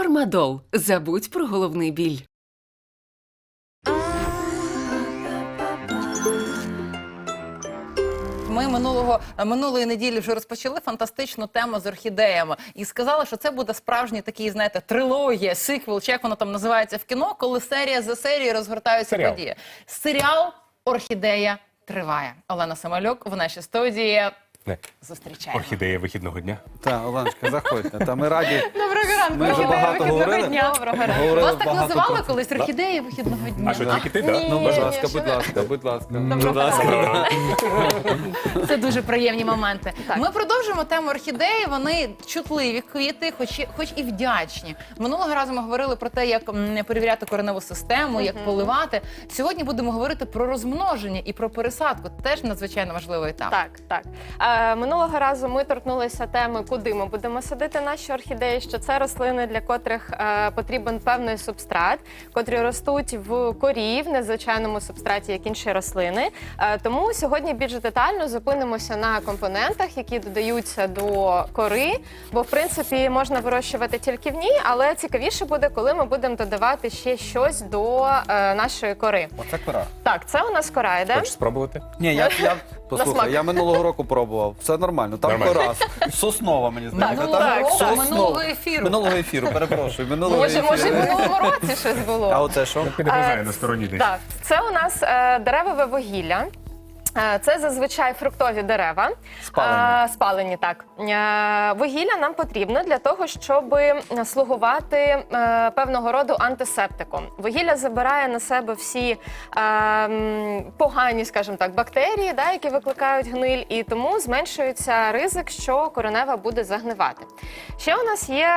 Фармадол. Забудь про головний біль. Ми минулого минулої неділі вже розпочали фантастичну тему з орхідеями і сказали, що це буде справжній такий, знаєте, трилогія, сиквел, чи як воно там називається в кіно, коли серія за серією розгортаються Серіал. події. Серіал Орхідея триває. Олена Самолюк в нашій студії. Не. Зустрічаємо. Орхідея вихідного дня. Так, Оленочка, заходьте. Та ми раді. Доброго ранку. Ми вже орхідея багато вихідного говорили. дня. Доброго ранку. Говорили Вас так багато називали про колись орхідеї вихідного дня. А що, тільки ти, так? Ні, Ну, будь ласка, будь ласка, будь ласка. Будь ласка. Це дуже приємні моменти. Ми продовжуємо тему орхідеї. Вони чутливі квіти, хоч і, хоч і вдячні. Минулого разу ми говорили про те, як м, перевіряти кореневу систему, як поливати. Сьогодні будемо говорити про розмноження і про пересадку. Теж надзвичайно важливий етап. Так, так. Е, минулого разу ми торкнулися теми, куди ми будемо садити наші орхідеї. Що це рослини, для котрих е, потрібен певний субстрат, котрі ростуть в корі, в незвичайному субстраті, як інші рослини. Е, тому сьогодні більш детально зупинимося на компонентах, які додаються до кори. Бо в принципі можна вирощувати тільки в ній, але цікавіше буде, коли ми будемо додавати ще щось до е, нашої кори. Оце кора. Так, це у нас кора йде. Хочеш спробувати? Ні, я, я послухай, я минулого року пробував. Все нормально. Там Нормально. Соснова, мені здається. Минулого Там року, соснова. минулого ефіру. Минулого ефіру, перепрошую. Минулого Може, може, ефіру. в минулому році щось було. А оце що? Підгризає Е, на стороні десь. Так, це у нас е, деревове вугілля. Е, Це зазвичай фруктові дерева. Спалені. Е, спалені, так. Е, Вугілля нам потрібно для того, щоб слугувати певного роду антисептиком. Вугілля забирає на себе всі погані, скажімо так, бактерії, да, які викликають гниль, і тому зменшується ризик, що коренева буде загнивати. Ще у нас є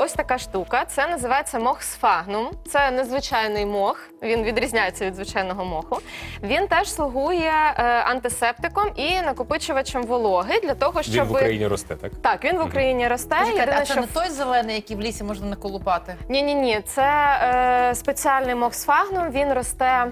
ось така штука. Це називається мох сфагнум. Це незвичайний мох. Він відрізняється від звичайного моху. Він теж слугує антисептиком і накопичувачем вологи для того, Він щоб в Україні росте, так? так, він в Україні росте. Почекайте, Єдине, а це що не той зелений, який в лісі можна наколупати? ні, ні, ні, це е, спеціальний мох сфагнум. Він росте е,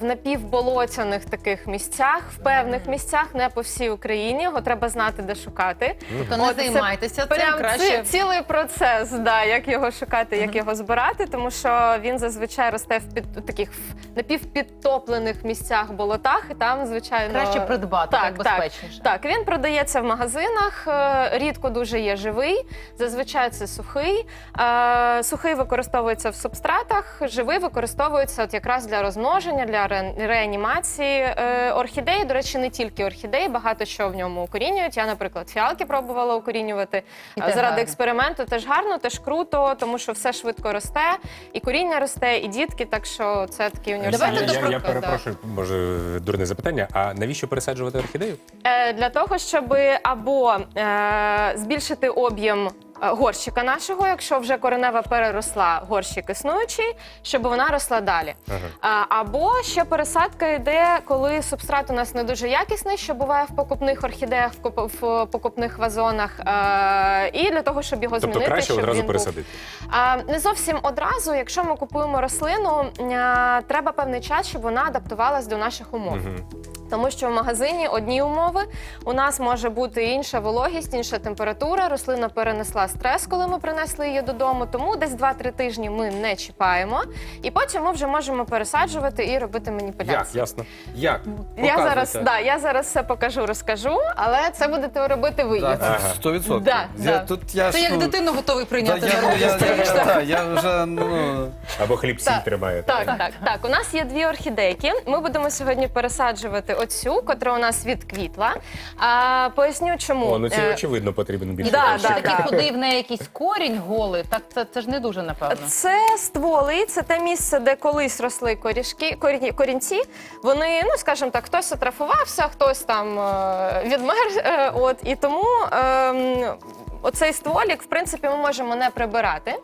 в напівболотяних таких місцях, в певних місцях, не по всій Україні. Його треба знати, де шукати. То не От це займайтеся цим Прям краще. ці- цілий процес, да, як його шукати, як його збирати, тому що він зазвичай росте в під таких в напівпідтоплених місцях, болотах, і там, звичайно, Краще придбати, так, так, безпечніше. Так, він продається в магазинах. е, Рідко дуже є живий. Зазвичай це сухий. Е, Сухий використовується в субстратах, живий використовується от якраз для розмноження, для ре- реанімації. Е, Орхідеї, до речі, не тільки орхідеї, багато що в ньому укорінюють. Я, наприклад, фіалки пробувала укорінювати. І Заради гарно. експерименту теж гарно, теж круто, тому що все швидко росте, і коріння росте, і дітки, так що це такий універсальний. Я, я, я перепрошую, може, дурне запитання. А навіщо пересаджувати орхідею? Е, Для того, щоб або е, збільшити об'єм е, горщика нашого, якщо вже коренева переросла горщик існуючий, щоб вона росла далі. А, або ще пересадка йде, коли субстрат у нас не дуже якісний, що буває в покупних орхідеях, в, куп- в покупних вазонах, е, і для того, щоб його Тобто змінити, краще щоб одразу він був пересадити. а, не зовсім одразу, якщо ми купуємо рослину, треба певний час, щоб вона адаптувалась до наших умов. Тому що в магазині одні умови, у нас може бути інша вологість, інша температура. Рослина перенесла стрес, коли ми принесли її додому. Тому десь 2-3 тижні ми не чіпаємо, і потім ми вже можемо пересаджувати і робити маніпуляції. Як? Ясно. Як? Я зараз, да, я зараз все покажу, розкажу, але це будете робити ви. Так, Сто відсотків. Да, Я- да. Тут я Це як ну, дитину готовий прийняти я, на я вже, ну... Або хліб сіль тримає. Так, так, так. У нас є дві орхідейки. Ми будемо сьогодні пересаджувати оцю, котра у нас відквітла. А, поясню, чому. О, ну це Е, очевидно потрібен більше. Да, да, Такий да. худий в неї якийсь корінь голий, так це, це ж не дуже напевно. Це стволи, це те місце, де колись росли корішки, корінь- корінці. Вони, ну скажімо так, хтось атрафувався, хтось там е, відмер. е, От і тому ем, оцей стволік, в принципі, ми можемо не прибирати,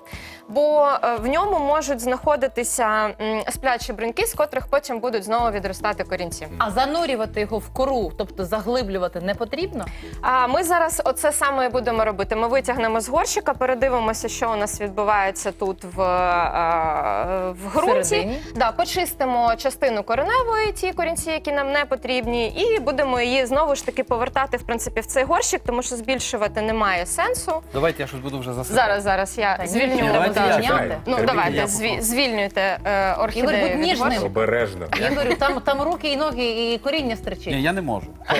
бо е, в ньому можуть знаходитися м, сплячі бруньки, з котрих потім будуть знову відростати корінці. А занурювати його в кору, тобто заглиблювати не потрібно? А ми зараз оце саме і будемо робити. Ми витягнемо з горщика, передивимося, що у нас відбувається тут в, е, в ґрунті. Всередині? Да, почистимо частину кореневої, ті корінці, які нам не потрібні, і будемо її знову ж таки повертати в принципі в цей горщик, тому що збільшувати немає сенсу. Давайте я щось буду вже засипати. Зараз, зараз я Та звільню. давайте зняти. Ну давайте зві- звільнюйте е, орхідею. Будь від ніжним. горщика. Обережно. Ігорю, там, там руки і ноги, і коріння Ні, стерчить. я не можу.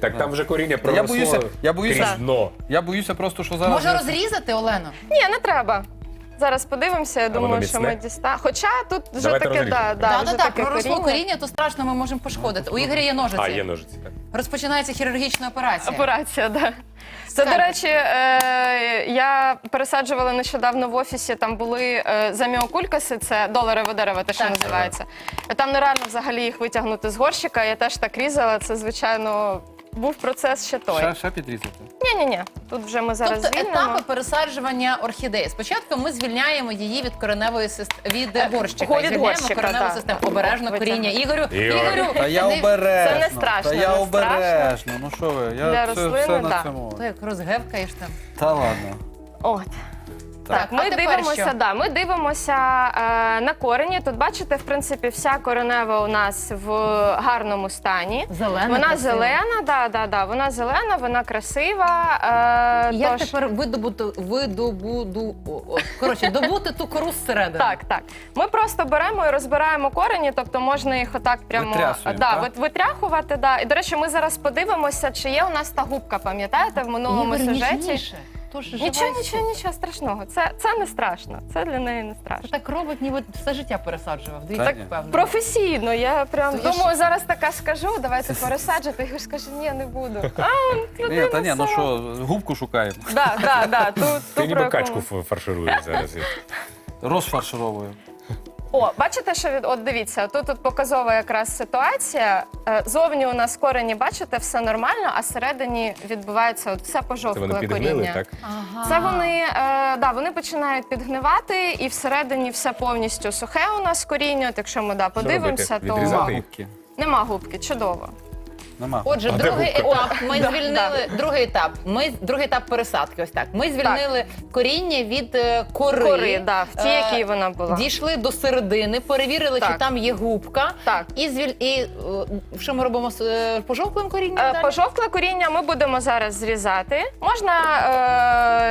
Так там вже коріння Я проросло боюся, я боюся, крізь дно. я боюся просто, що зараз. Може розрізати, Олено? Ні, не треба. Зараз подивимося. Я воно думаю, що міцне? ми дістанемо. Хоча тут вже Давайте таке, розріжемо. да, да, Так, вже так, так, таке проросло коріння. коріння, то страшно, ми можемо пошкодити. У Ігоря є ножиці. А, є ножиці. Так. Розпочинається хірургічна операція. Операція, да. Це, до речі, е, я пересаджувала нещодавно в офісі. Там були е, заміокулькаси, це доларове дерево, те, що Так. називається. Там нереально взагалі їх витягнути з горщика. Я теж так різала. Це, звичайно, був процес ще той. Ще, ще підрізати. Ні, ні, ні. Тут вже ми зараз Тобто звільнимо. етапи пересаджування орхідеї. Спочатку ми звільняємо її від кореневої системи від Е, горщика. го- від звільняємо горщика, кореневу так. систему. Обережно Витягнемо. коріння. Ігорю, Ігор. Ігорю, Та я не- обережно. Це не страшно, Та я не обережно. Ну що ви? Я Для це рослини, все на да. цьому. То як розгевкаєш там. Та ладно. От. Так, ми дивимося, що? да, ми дивимося е, на корені. Тут бачите, в принципі, вся коренева у нас в гарному стані. Зелена. Вона красива. зелена, да, да, да. Вона зелена, вона красива. Е, Як тож- тепер видобути, видобуду, коротше, добути ту кору зсередини? Так, так. Ми просто беремо і розбираємо корені, тобто можна їх отак прямо Витрясуємо, да, так? витряхувати. Да. І, до речі, ми зараз подивимося, чи є у нас та губка, пам'ятаєте, в минулому сюжеті. ніжніше. То ж Нічого, жива нічого, нічого страшного. Це, це не страшно. Це для неї не страшно. Це так робить, ніби все життя пересаджував. Дивіться, Так, так впевнено. Професійно, я прям То я думаю, зараз така скажу, давайте пересаджувати. Ігор скаже, ні, не буду. А, он, Ні, людина та ні, ну сама. що, губку шукаємо. Да, да, да, ту, Ти ту, ніби про яку качку ф- фаршируєш зараз. Розфаршировую. О, бачите, що від от дивіться, тут тут показова якраз ситуація. Е, Зовні у нас корені, бачите, все нормально, а всередині відбувається от все Це вони пожовкле підгнили, коріння. так? Ага. Це вони, е, да, вони починають підгнивати, і всередині все повністю сухе у нас коріння. От якщо ми да, подивимося, то Відрізати? Губки. нема губки, чудово. Нема. Отже, А де другий губка? етап. Ми Да, звільнили другий етап. Ми другий етап пересадки. Ось так. Ми звільнили коріння від е, кори. Кори, да, в тій, Е, якій вона була. Дійшли до середини, перевірили, чи Так. там є губка. Так. І звіль і е, що ми робимо з е, пожовклим корінням? Е, далі? Пожовкле коріння ми будемо зараз зрізати. Можна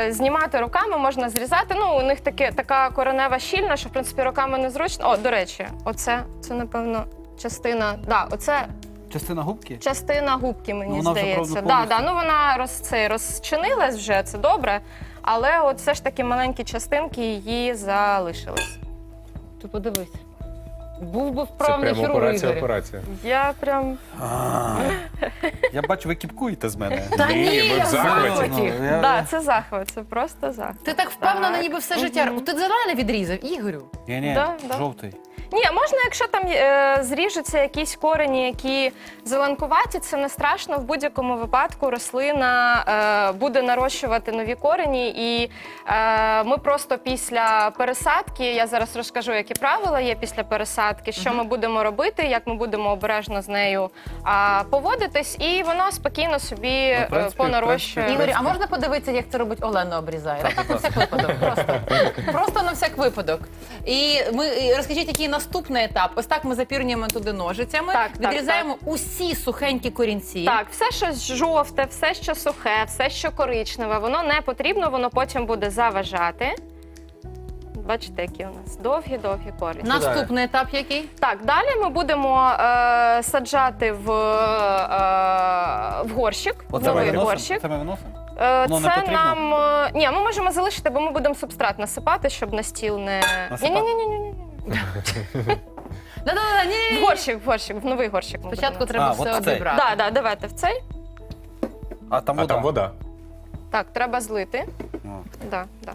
е, знімати руками, можна зрізати. Ну, у них таке, така коренева щільна, що в принципі руками незручно. О, до речі, оце це напевно частина. Да, оце Частина губки? частина губки, мені Ну, вона вже, здається. правда, да, повністю. да, ну вона роз, це, розчинилась вже, це добре. Але от все ж таки маленькі частинки її залишились. Ти подивись. Був би Це вправний прямо хірург операція, Ігорю. операція. Я прям А, Я бачу, ви кіпкуєте з мене. Та Ні, ми в захваті. захваті. Ну, я- да, це захват, це просто захват. Ти так впевнена, ніби все життя. Ти зелене відрізав, Ігорю. Ні, ні, Да, да. жовтий. Ні, можна, якщо там е, зріжуться якісь корені, які зеленкуваті, це не страшно. В будь-якому випадку рослина е, буде нарощувати нові корені. І е, ми просто після пересадки, я зараз розкажу, які правила є після пересадки, що ми будемо робити, як ми будемо обережно з нею а, поводитись, і вона спокійно собі Ну, е, принципі, понарощує. Ігорю, а можна подивитися, як це робить Олена обрізає? Так на всяк випадок. Просто. Просто на всяк випадок. І ми і розкажіть, який наступний етап. Ось так ми запірнюємо туди ножицями, Так, так, відрізаємо усі сухенькі корінці. Так, все, що жовте, все, що сухе, все, що коричневе, воно не потрібно, воно потім буде заважати. Бачите, які у нас довгі-довгі корені. Наступний етап який? Так, далі ми будемо е, саджати в, е, в горщик. в Оце ми новий виносимо? горщик. Це ми виносимо? Е, не це потрібно? нам. е, Ні, ми можемо залишити, бо ми будемо субстрат насипати, щоб на стіл не. Насипати? Ні, ні, ні, ні, ні. Да-да-да, ні. В горщик, в горщик, в новий горщик. ми Спочатку треба А, все от цей. обібрати. Так, да, давайте в цей. А там А вода. там вода. Так, треба злити. О. Да, да.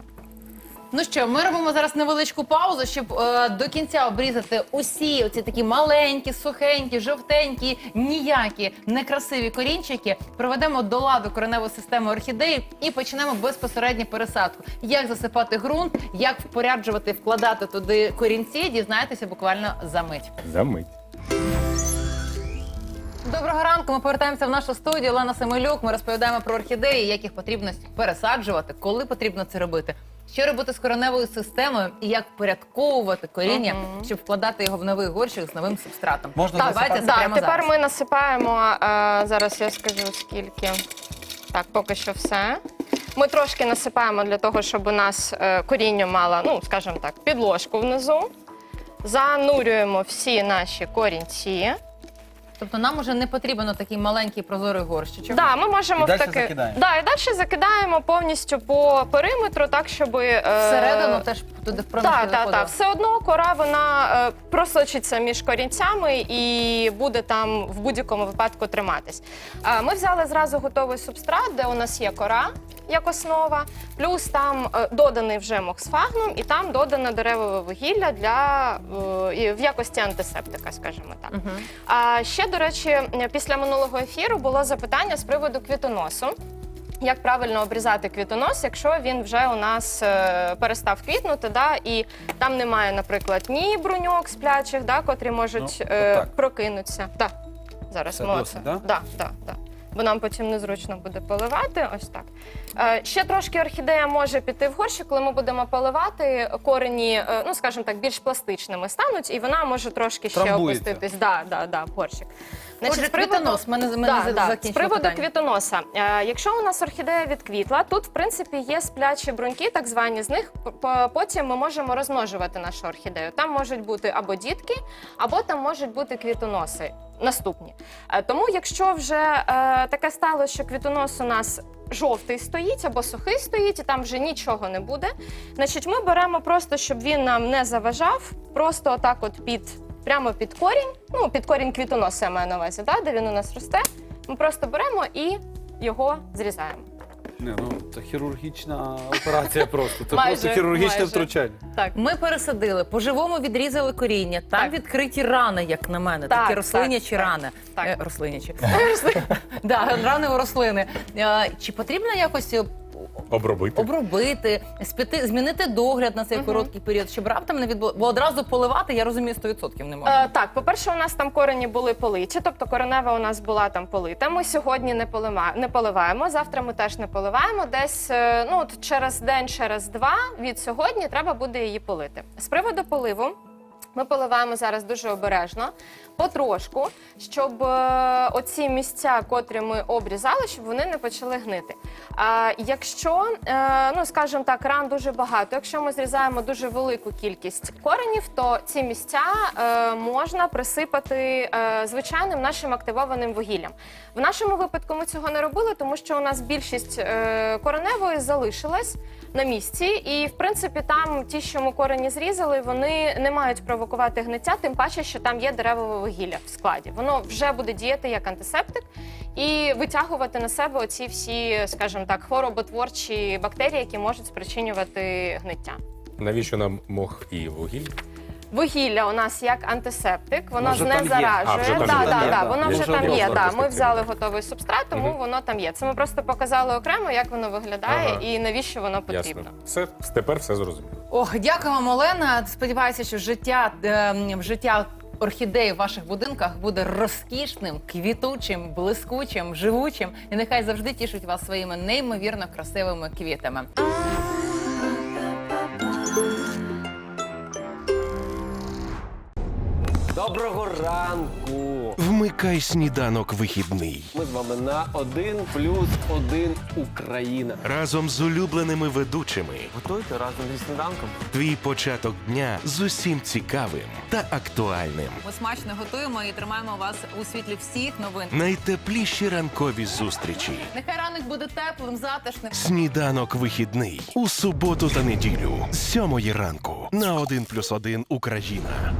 Ну що, ми робимо зараз невеличку паузу, щоб е, до кінця обрізати усі оці такі маленькі, сухенькі, жовтенькі, ніякі, некрасиві корінчики. Проведемо до ладу кореневу систему орхідеї і почнемо безпосередньо пересадку. Як засипати ґрунт, як впоряджувати, вкладати туди корінці, дізнаєтеся буквально за мить. Замить. Доброго ранку. Ми повертаємося в нашу студію. Олена Семелюк. Ми розповідаємо про орхідеї, як їх потрібно пересаджувати, коли потрібно це робити. Що робити з кореневою системою і як впорядковувати коріння, Мгм. щоб вкладати його в новий горщик з новим субстратом. Можна так, давайте це Так, прямо тепер зараз. ми насипаємо, е, зараз я скажу скільки. Так, поки що все. Ми трошки насипаємо для того, щоб у нас е, коріння мало, ну, скажімо так, підложку внизу. Занурюємо всі наші корінці. Тобто нам уже не потрібен такий маленький прозорий горщичок. Да, ми можемо І в таки... закидаємо. Да, і далі закидаємо повністю по периметру, так, щоб... е, Всередину теж туди в проміжку Так, так, заходило. так. Все одно кора вона е, просочиться між корінцями і буде там в будь-якому випадку триматись. Е, ми взяли зразу готовий субстрат, де у нас є кора як основа, плюс там е, доданий вже моксфагнум, і там додане деревове вугілля для е, в якості антисептика, скажімо так. Мгм. А ще, до речі, після минулого ефіру було запитання з приводу квітоносу. Як правильно обрізати квітонос, якщо він вже у нас е, перестав квітнути, да, і там немає, наприклад, ні бруньок сплячих, да, котрі можуть Ну, е, прокинутися. Так, зараз Це досить, да? Да, да, да. Бо нам потім незручно буде поливати. Ось так. Е, ще трошки орхідея може піти в горщик, коли ми будемо поливати, корені, е, ну скажімо так, більш пластичними стануть, і вона може трошки ще Трамбується. опуститись. Да, да, да, в горщик. Отже, з приводу- квітонос, ми не, ми Да, да. З приводу питання. квітоноса, е, якщо у нас орхідея відквітла, тут в принципі є сплячі бруньки, так звані. З них п- п- потім ми можемо розмножувати нашу орхідею. Там можуть бути або дітки, або там можуть бути квітоноси. Наступні. Е, Тому, якщо вже е, таке стало, що квітонос у нас жовтий стоїть або сухий стоїть, і там вже нічого не буде, значить ми беремо просто, щоб він нам не заважав, просто отак от під прямо під корінь, ну під корінь квітоноса я маю на увазі, да, де він у нас росте. Ми просто беремо і його зрізаємо. Не, ну це хірургічна операція просто. Це Майже, просто хірургічне майже. втручання. Так. Ми пересадили, по-живому відрізали коріння. Там Так. відкриті рани, як на мене, Так, такі рослинячі так, рани. так. Е, рослинячі. да, рани у рослини. Е, Чи потрібно якось е, Обробити. обробити, спіти, змінити догляд на цей Мгм. короткий період, щоб раптом не відбуло. Бо одразу поливати, я розумію, 100% не можна. Е, так, по-перше, у нас там корені були политі, тобто коренева у нас була там полита. Ми сьогодні не, полима, не поливаємо, завтра ми теж не поливаємо. Десь е, ну, от через день, через два від сьогодні треба буде її полити. З приводу поливу. Ми поливаємо зараз дуже обережно, потрошку, щоб е, оці місця, котрі ми обрізали, щоб вони не почали гнити. А якщо, е, ну скажімо так, ран дуже багато, якщо ми зрізаємо дуже велику кількість коренів, то ці місця е, можна присипати звичайним нашим активованим вугіллям. В нашому випадку ми цього не робили, тому що у нас більшість кореневої залишилась на місці, і в принципі там ті, що ми корені зрізали, вони не мають провокувати гниття, тим паче, що там є деревове вугілля в складі. Воно вже буде діяти як антисептик і витягувати на себе оці всі, скажімо так, хвороботворчі бактерії, які можуть спричинювати гниття. Навіщо нам мох і вугіль? Вугілля у нас як антисептик, воно там є. А, вже там да, є, да, є, да, да. воно Я вже вже там є. одразу Да. Ми взяли готовий субстрат, тому воно там є. Це ми просто показали окремо, як воно виглядає Ага. і навіщо воно потрібно. Ясно. Все, тепер все зрозуміло. Ох, дякуємо, Олена. Сподіваюся, що життя е, життя орхідей в ваших будинках буде розкішним, квітучим, блискучим, живучим, і нехай завжди тішить вас своїми неймовірно красивими квітами. Доброго ранку! Вмикай сніданок вихідний Ми з вами на один плюс один Україна. разом з улюбленими ведучими. Готуйте разом зі сніданком. Твій початок дня з усім цікавим та актуальним. Ми смачно готуємо і тримаємо вас у світлі всіх новин. Найтепліші ранкові зустрічі. Нехай ранок буде теплим, затишним. Сніданок вихідний у суботу та неділю з сьомої ранку на 1+,1 Україна.